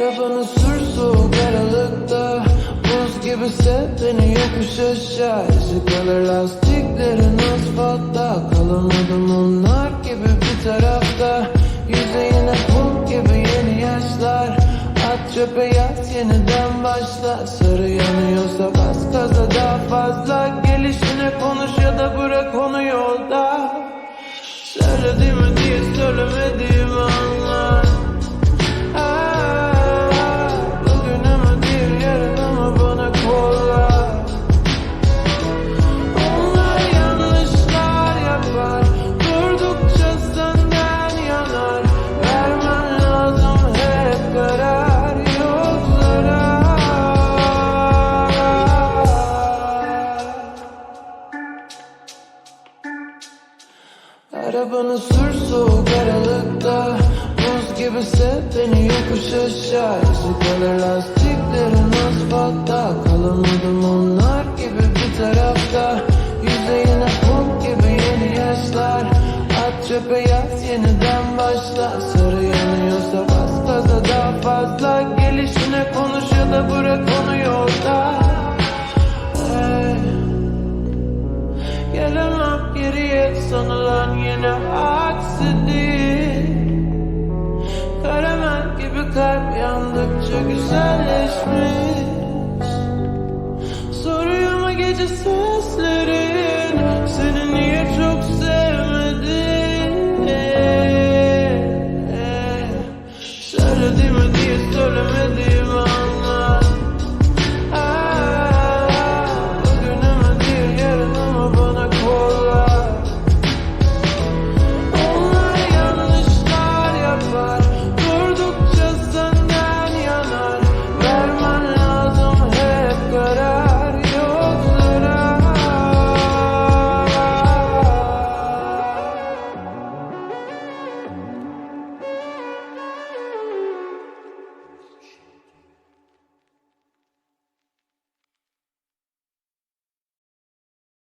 Kafanı sür soğuk Buz gibi sev beni yokuş aşağı. İzi kalır lastiklerin asfaltta. Kalamadım onlar gibi bir tarafta. Yüzeyine kum gibi yeni yaşlar. At çöpe yat yeniden başla. Sarı yanıyorsa bas gaza daha fazla. Gelişine konuş Arabanı sür soğuk aralıkta. Buz gibi sev beni yokuş aşağı. Yüzü kalır lastiklerin asfaltta. Kalamadım onlar gibi bir tarafta. Yüzeyine kum gibi yeni yaşlar. At çöpe yat yeniden başla. Sarı yanıyorsa bas gaza daha fazla kalp yandıkça güzelleşmiş. Soruyor mu gece seslerin Seni niye çok sevmedim Söyledim